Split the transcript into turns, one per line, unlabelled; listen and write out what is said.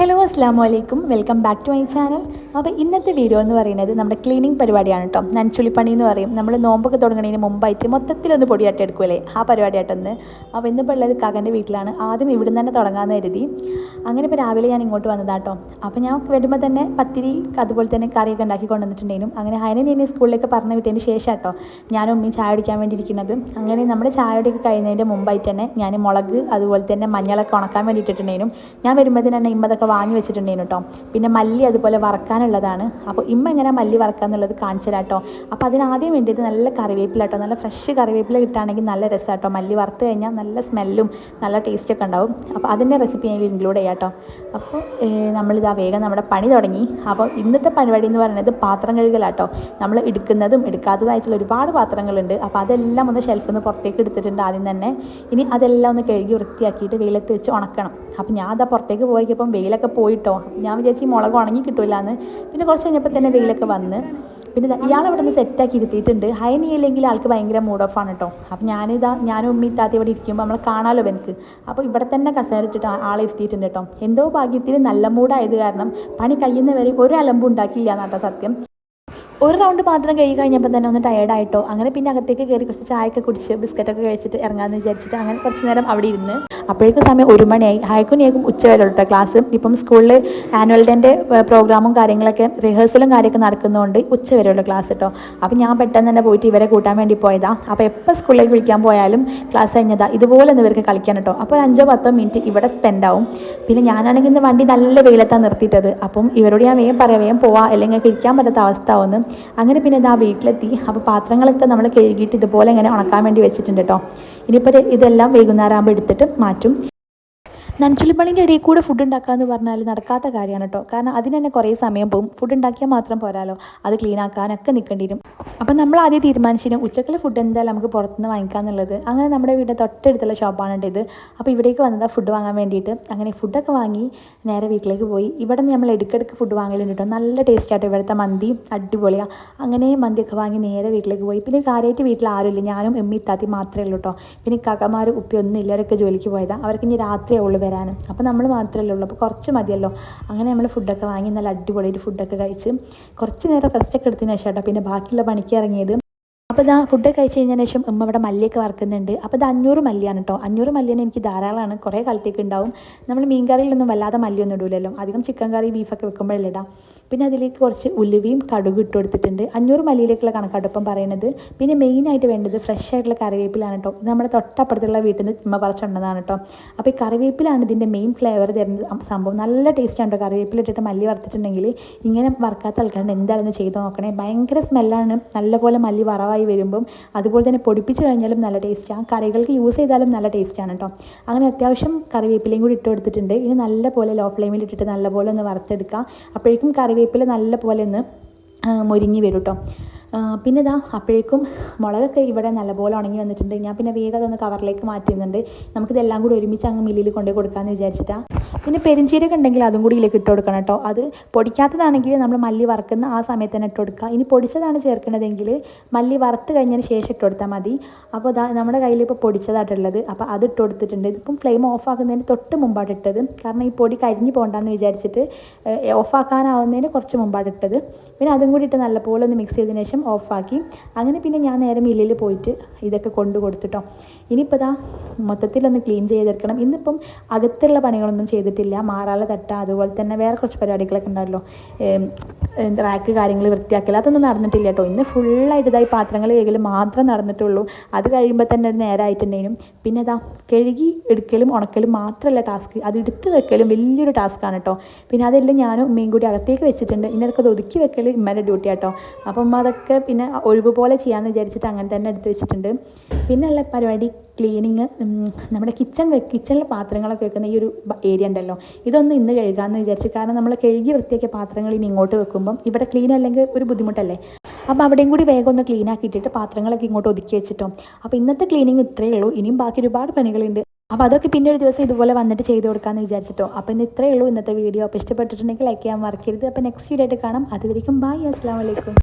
Hello അസ്സാം വലൈക്കും welcome back to my channel. അപ്പോൾ ഇന്നത്തെ വീഡിയോ എന്ന് പറയുന്നത് നമ്മുടെ ക്ലീനിങ് പരിപാടിയാണ് കേട്ടോ നനച്ചുള്ളിപ്പണി എന്ന് പറയും. നമ്മൾ നോമ്പൊക്കെ തുടങ്ങുന്നതിന് മുമ്പായിട്ട് മൊത്തത്തിലൊന്ന് പൊടി എടുക്കുമല്ലേ ആ പരിപാടിയായിട്ടൊന്ന്. അപ്പോൾ ഇന്നിപ്പോൾ ഉള്ളത് കകന്റെ വീട്ടിലാണ്. ആദ്യം ഇവിടുന്ന് തന്നെ തുടങ്ങാമെന്ന് കരുതി. അങ്ങനെ ഇപ്പോൾ രാവിലെ ഞാൻ ഇങ്ങോട്ട് വന്നതാട്ടോ അപ്പോൾ ഞാൻ വരുമ്പോൾ തന്നെ പത്തിരി അതുപോലെ തന്നെ കറിയൊക്കെ ഉണ്ടാക്കി കൊണ്ടുവന്നിട്ടുണ്ടെങ്കിലും അങ്ങനെ അതിനെ ഞാൻ സ്കൂളിലേക്ക് പറഞ്ഞു വിട്ടതിന് ശേഷം കേട്ടോ ഞാനും ഉമ്മയും ചായ കുടിക്കാൻ വേണ്ടിയിരിക്കുന്നത്. അങ്ങനെ നമ്മുടെ ചായ കുടിയൊക്കെ കഴിയുന്നതിന്റെ മുമ്പായിട്ട് തന്നെ ഞാൻ മുളക് അതുപോലെ തന്നെ മഞ്ഞളൊക്കെ ഉണക്കാൻ വേണ്ടിയിട്ടുണ്ടെങ്കിലും ഞാൻ വരുമ്പോൾ തന്നെ ഇമ്മ അതൊക്കെ വാങ്ങി വെച്ചിട്ടുണ്ടായിരുന്നു കേട്ടോ പിന്നെ മല്ലി അതുപോലെ വറക്കാനുള്ളതാണ്. അപ്പോൾ ഇമ്മ എങ്ങനെ മല്ലി വറക്കാന്നുള്ളത് കാണിച്ചു കേട്ടോ അപ്പോൾ അതിനാദ്യം വേണ്ടിയിട്ട് നല്ല കറിവേപ്പില കേട്ടോ നല്ല ഫ്രഷ് കറിവേപ്പില കിട്ടുകയാണെങ്കിൽ നല്ല രസമാണ് കേട്ടോ മല്ലി വറുത്ത് കഴിഞ്ഞാൽ നല്ല സ്മെല്ലും നല്ല ടേസ്റ്റൊക്കെ ഉണ്ടാവും. അപ്പോൾ അതിന്റെ റെസിപ്പി ഞാൻ ഇൻക്ലൂഡ് ചെയ്യാം കേട്ടോ അപ്പോൾ നമ്മളിതാ വേഗം നമ്മുടെ പണി തുടങ്ങി. അപ്പോൾ ഇന്നത്തെ പരിപാടി എന്ന് പറയുന്നത് പാത്രം കഴുകലാട്ടോ. നമ്മൾ എടുക്കുന്നതും എടുക്കാത്തതായിട്ടുള്ള ഒരുപാട് പാത്രങ്ങളുണ്ട്. അപ്പോൾ അതെല്ലാം ഒന്ന് ഷെൽഫിൽ നിന്ന് പുറത്തേക്ക് എടുത്തിട്ടുണ്ട് ആദ്യം തന്നെ. ഇനി അതെല്ലാം ഒന്ന് കഴുകി വൃത്തിയാക്കിയിട്ട് വെയിലത്ത് വെച്ച് ഉണക്കണം. അപ്പോൾ ഞാൻ അതാ പുറത്തേക്ക് പോയപ്പം വെയിലൊക്കെ പോയിട്ടോ. ഞാൻ വിചാരിച്ചു ഈ മുളക് ഉണങ്ങി കിട്ടില്ല എന്ന് പിന്നെ കുറച്ച് കഴിഞ്ഞപ്പോൾ തന്നെ വെയിലൊക്കെ വന്ന്. പിന്നെ ഇയാൾ ഇവിടെ നിന്ന് സെറ്റാക്കി ഇരുത്തിയിട്ടുണ്ട്. ഹൈനി ഇല്ലെങ്കിൽ ആൾക്ക് ഭയങ്കര മൂഡ് ഓഫ് ആണ് കേട്ടോ അപ്പം ഞാനിതാ ഞാനും ഉമ്മി താത്തി ഇവിടെ ഇരിക്കുമ്പോൾ നമ്മളെ കാണാമല്ലോ എനിക്ക് അപ്പോൾ ഇവിടെ തന്നെ കസേര ഇട്ടിട്ട് ആളെ ഇരുത്തിയിട്ടുണ്ട് കേട്ടോ എന്തോ ഭാഗ്യത്തിന് നല്ല മൂഡായത് കാരണം പണി കഴിയുന്ന വരെ ഒരു അലമ്പും ഉണ്ടാക്കിയില്ല എന്നാട്ടോ സത്യം. ഒരു റൗണ്ട് പാത്രം കഴുകി കഴിഞ്ഞപ്പോൾ തന്നെ ഒന്ന് ടയേർഡ് ആയിട്ടോ? അങ്ങനെ പിന്നെ അകത്തേക്ക് കയറി കുറച്ച് ചായയൊക്കെ കുടിച്ച് ബിസ്ക്കറ്റൊക്കെ കഴിച്ചിട്ട് ഇറങ്ങാമെന്ന് വിചാരിച്ചിട്ട് അങ്ങനെ കുറച്ച് നേരം അവിടെ ഇരുന്ന് അപ്പോഴേക്കും സമയം ഒരു മണിയായി. ഹയക്കുനിയേക്കും ഉച്ച വരെ കേട്ടോ ക്ലാസ് ഇപ്പം സ്കൂളിൽ ആനുവൽ ഡേന്റെ പ്രോഗ്രാമും കാര്യങ്ങളൊക്കെ റിഹേഴ്സലും കാര്യമൊക്കെ നടക്കുന്നതുകൊണ്ട് ഉച്ച വരെയുള്ള ക്ലാസ് കേട്ടോ അപ്പോൾ ഞാൻ പെട്ടെന്ന് തന്നെ പോയിട്ട് ഇവരെ കൂട്ടാൻ വേണ്ടി പോയതാ. അപ്പോൾ എപ്പോൾ സ്കൂളിലേക്ക് വിളിക്കാൻ പോയാലും ക്ലാസ് കഴിഞ്ഞതാ. ഇതുപോലെ ഒന്ന് ഇവർക്ക് കളിക്കാൻ കേട്ടോ അപ്പോൾ ഒരു അഞ്ചോ പത്തോ മിനിറ്റ് ഇവിടെ സ്പെൻഡ് ആവും. പിന്നെ ഞാനാണെങ്കിൽ ഇന്ന് വണ്ടി നല്ല വെയിലത്താണ് നിർത്തിയിട്ടത്. അപ്പം ഇവരോട് ഞാൻ വേഗം പറയാം വേഗം പോവാം. അല്ലെങ്കിൽ ഇരിക്കാൻ പറ്റാത്ത അവസ്ഥ ആവുന്നു അങ്ങനെ പിന്നെ ഇതാ വീട്ടിലെത്തി. അപ്പോൾ പാത്രങ്ങളൊക്കെ നമ്മൾ കഴുകിയിട്ട് ഇതുപോലെ ഇങ്ങനെ ഉണക്കാൻ വേണ്ടി വെച്ചിട്ടുണ്ട് കേട്ടോ ഇനിയിപ്പോൾ ഇതെല്ലാം വൈകുന്നേരം ആകുമ്പോൾ എടുത്തിട്ട് മാറ്റും. നനച്ചുള്ളിപ്പണിന്റെ ഇടയിൽ കൂടെ ഫുഡ് ഉണ്ടാക്കുക എന്ന് പറഞ്ഞാൽ നടക്കാത്ത കാര്യമാണ് കേട്ടോ കാരണം അതിന് തന്നെ കുറേ സമയം പോകും. ഫുഡ് ഉണ്ടാക്കിയാൽ മാത്രം പോരാലോ. അത് ക്ലീൻ ആക്കാനൊക്കെ നിൽക്കേണ്ടി വരും അപ്പം നമ്മൾ ആദ്യം തീരുമാനിച്ചിരുന്നു ഉച്ചക്കുള്ള ഫുഡ് എന്തായാലും നമുക്ക് പുറത്തുനിന്ന് വാങ്ങിക്കാന്നുള്ളത് അങ്ങനെ നമ്മുടെ വീടിന്റെ തൊട്ടടുത്തുള്ള ഷോപ്പാണ് ഇത്. അപ്പോൾ ഇവിടേക്ക് വന്നതാണ് ഫുഡ് വാങ്ങാൻ വേണ്ടിയിട്ട്. അങ്ങനെ ഫുഡൊക്കെ വാങ്ങി നേരെ വീട്ടിലേക്ക് പോയി. ഇവിടെ നമ്മൾ ഇടയ്ക്കിടയ്ക്ക് ഫുഡ് വാങ്ങലുണ്ട് നല്ല ടേസ്റ്റ് ആയിട്ട് ഇവിടുത്തെ മന്തി. അടിപൊളിയാണ് അങ്ങനെ മന്തിയൊക്കെ വാങ്ങി നേരെ വീട്ടിലേക്ക് പോയി. പിന്നെ കാര്യമായിട്ട് വീട്ടിൽ ആരുമില്ല ഞാനും എമ്മി താത്തി മാത്രമേ ഉള്ളൂ കേട്ടോ പിന്നെ കകമാർ ഉപ്പി ഒന്നും ഇല്ലവരൊക്കെ ജോലിക്ക് പോയതാണ് അവർക്ക് ഇനി രാത്രിയേ ഉള്ളൂ വരാനും. അപ്പോൾ നമ്മൾ മാത്രമല്ലേ ഉള്ളൂ. അപ്പോൾ കുറച്ച് മതിയല്ലോ. അങ്ങനെ നമ്മൾ ഫുഡൊക്കെ വാങ്ങി നല്ല അടിപൊളിയായിട്ട് ഫുഡൊക്കെ കഴിച്ച് കുറച്ച് നേരം റെസ്റ്റൊക്കെ എടുത്തതിന് ശേഷം കേട്ടോ. പിന്നെ ബാക്കിയുള്ള പണിക്ക് ഇറങ്ങിയത് അപ്പോൾ ഇതാ ഫുഡ് കഴിച്ച് കഴിഞ്ഞതിന് ശേഷം ഉമ്മ ഇവിടെ മല്ലിയൊക്കെ വറക്കുന്നുണ്ട്. അപ്പോൾ ഇത് അഞ്ഞൂറ് മല്ലിയാണ് കേട്ടോ അഞ്ഞൂറ് മല്ലിയാണ് എനിക്ക് ധാരാളമാണ്. കുറേ കാലത്തേക്ക് ഉണ്ടാവും. നമ്മൾ മീൻ കറിയിലൊന്നും വല്ലാതെ മല്ലിയൊന്നും ഇടൂലല്ലോ. അധികം ചിക്കൻ കറി ബീഫൊക്കെ വെക്കുമ്പോഴല്ലേ ഇടാം. പിന്നെ അതിലേക്ക് കുറച്ച് ഉലുവയും കടുകും ഇട്ട് കൊടുത്തിട്ടുണ്ട്. അഞ്ഞൂറ് മല്ലിയിലേക്കുള്ള കണക്കടുപ്പം പറയുന്നത് പിന്നെ മെയിനായിട്ട് വേണ്ടത് ഫ്രഷ് ആയിട്ടുള്ള കറിവേപ്പിലാണ് കേട്ടോ നമ്മുടെ തൊട്ടപ്പുറത്തുള്ള വീട്ടിൽ നിന്ന് ഉമ്മ പറിച്ചുകൊണ്ടതാണ് കേട്ടോ അപ്പോൾ ഈ കറിവേപ്പിലാണ് ഇതിന്റെ മെയിൻ ഫ്ലേവർ തരുന്നത്. സംഭവം നല്ല ടേസ്റ്റാണ് കേട്ടോ കറിവേപ്പിലിട്ടിട്ട് മല്ലി വറുത്തിട്ടുണ്ടെങ്കിൽ ഇങ്ങനെ വറുക്കാത്ത ആൾക്കാരുടെ എന്താണെന്ന് ചെയ്ത് നോക്കണേ? ഭയങ്കര സ്മെല്ലാണ് നല്ലപോലെ മല്ലി വറവായി വരുമ്പം അതുപോലെ തന്നെ പൊടിപ്പിച്ച് കഴിഞ്ഞാലും നല്ല ടേസ്റ്റാണ് കറികൾക്ക് യൂസ് ചെയ്താലും നല്ല ടേസ്റ്റാണ് കേട്ടോ അങ്ങനെ അത്യാവശ്യം കറിവേപ്പിലയും കൂടി ഇട്ട് കൊടുത്തിട്ടുണ്ട്. ഇനി നല്ല പോലെ ലോ ഫ്ലെയിമിൽ ഇട്ടിട്ട് നല്ലപോലെ ഒന്ന് വറുത്തെടുക്കാം. അപ്പോഴേക്കും കറിവേപ്പില നല്ല പോലെ ഒന്ന് മൊരിഞ്ഞ് വരും കേട്ടോ പിന്നെ ഇതാ അപ്പോഴേക്കും മുളകൊക്കെ ഇവിടെ നല്ലപോലെ ഉണങ്ങി വന്നിട്ടുണ്ട്. ഞാൻ പിന്നെ വേഗം അതൊന്ന് കവറിലേക്ക് മാറ്റുന്നുണ്ട് നമുക്കിതെല്ലാം കൂടി ഒരുമിച്ച് അങ്ങ് മില്ലിൽ കൊണ്ടുപോയി കൊടുക്കാമെന്ന് വിചാരിച്ചിട്ടാണ് പിന്നെ പെരിഞ്ചീരകം ഉണ്ടെങ്കിൽ അതും കൂടി ഇതിലേക്ക് ഇട്ട് കൊടുക്കണം കേട്ടോ. അത് പൊടിക്കാത്തതാണെങ്കിൽ നമ്മൾ മല്ലി വറക്കുന്ന ആ സമയത്ത് തന്നെ ഇട്ട് കൊടുക്കുക. ഇനി പൊടിച്ചതാണ് ചേർക്കുന്നതെങ്കിൽ മല്ലി വറുത്ത് കഴിഞ്ഞതിന് ശേഷം ഇട്ട് കൊടുത്താൽ മതി. അപ്പോൾ നമ്മുടെ കയ്യിൽ ഇപ്പോൾ പൊടിച്ചതായിട്ടുള്ളത് അപ്പോൾ അത് ഇട്ട് കൊടുത്തിട്ടുണ്ട്. ഇതിപ്പം ഫ്ലെയിം ഓഫ് ആക്കുന്നതിന് തൊട്ട് മുമ്പാണ് ഇട്ടത്. കാരണം ഈ പൊടി കരിഞ്ഞു പോകണ്ടെന്ന് വിചാരിച്ചിട്ട് ഓഫ് ആക്കാനാവുന്നതിന് കുറച്ച് മുമ്പാണ് ഇട്ടത്. പിന്നെ അതും കൂടി ഇട്ട് നല്ലപോലെ ഒന്ന് മിക്സ് ചെയ്തതിന് ശേഷം ഓഫാക്കി അങ്ങനെ പിന്നെ ഞാൻ നേരെ മില്ലിൽ പോയിട്ട് ഇതൊക്കെ കൊണ്ടു കൊടുത്തിട്ടോ ഇനിയിപ്പോൾ ഇതാ മൊത്തത്തിലൊന്ന് ക്ലീൻ ചെയ്തെടുക്കണം. ഇന്നിപ്പം അകത്തുള്ള പണികളൊന്നും ചെയ്തിട്ടില്ല. മാറാല തട്ട. അതുപോലെ തന്നെ വേറെ കുറച്ച് പരിപാടികളൊക്കെ ഉണ്ടല്ലോ റാക്ക് കാര്യങ്ങൾ വൃത്തിയാക്കില്ല അതൊന്നും നടന്നിട്ടില്ല കേട്ടോ. ഇന്ന് ഫുള്ളായിട്ട് ഇതായി പാത്രങ്ങൾ കഴുകൽ മാത്രം നടന്നിട്ടുള്ളൂ. അത് കഴിയുമ്പോൾ തന്നെ ഒരു നേരമായിട്ടുണ്ടെങ്കിലും പിന്നെ ഇതാ കഴുകി എടുക്കലും ഉണക്കലും മാത്രമല്ല ടാസ്ക് അത് എടുത്ത് വെക്കലും വലിയൊരു ടാസ്ക്കാണ് കേട്ടോ. പിന്നെ അതെല്ലാം ഞാനും ഉമ്മയും കൂടി അകത്തേക്ക് വെച്ചിട്ടുണ്ട്. ഇനി അതൊക്കെ അത് ഒതുക്കി വെക്കൽ ഇമ്മയുടെ ഡ്യൂട്ടി കേട്ടോ. അപ്പം അതൊക്കെ പിന്നെ ഒഴിവ് പോലെ ചെയ്യാമെന്ന് വിചാരിച്ചിട്ട് അങ്ങനെ തന്നെ എടുത്ത് വെച്ചിട്ടുണ്ട്. പിന്നെയുള്ള പരിപാടി ക്ലീനിങ് നമ്മുടെ കിച്ചൺ കിച്ചണിലെ പാത്രങ്ങളൊക്കെ വെക്കുന്ന ഈ ഒരു ഏരിയ ഉണ്ടല്ലോ. ഇതൊന്ന് ഇന്ന് കഴുകാമെന്ന് വിചാരിച്ചു കാരണം നമ്മൾ കഴുകി വൃത്തിയാക്കിയ പാത്രങ്ങൾ ഇനി ഇങ്ങോട്ട് വെക്കുമ്പം ഇവിടെ ക്ലീൻ അല്ലെങ്കിൽ ഒരു ബുദ്ധിമുട്ടല്ലേ? അപ്പോൾ അവിടെയും കൂടി വേഗം ഒന്ന് ക്ലീൻ ആക്കിയിട്ടിട്ട് പാത്രങ്ങളൊക്കെ ഇങ്ങോട്ട് ഒതുക്കി വെച്ചിട്ടോ. അപ്പോൾ ഇന്നത്തെ ക്ലീനിങ് ഇത്രയേ ഉള്ളൂ. ഇനിയും ബാക്കി ഒരുപാട് പണികളുണ്ട്. അപ്പോൾ അതൊക്കെ പിന്നെ ഒരു ദിവസം ഇതുപോലെ വന്നിട്ട് ചെയ്ത് കൊടുക്കാമെന്ന് വിചാരിച്ചിട്ടോ. അപ്പോൾ ഇന്ന് ഇത്രയേ ഉള്ളൂ ഇന്നത്തെ വീഡിയോ അപ്പോൾ ഇഷ്ടപ്പെട്ടിട്ടുണ്ടെങ്കിൽ ലൈക്ക് ചെയ്യാൻ മറക്കരുത്. അപ്പോൾ നെക്സ്റ്റ് വീഡിയോ ആയിട്ട് കാണാം. അതുവരെയും ബൈ അസ്സാം വലൈക്കും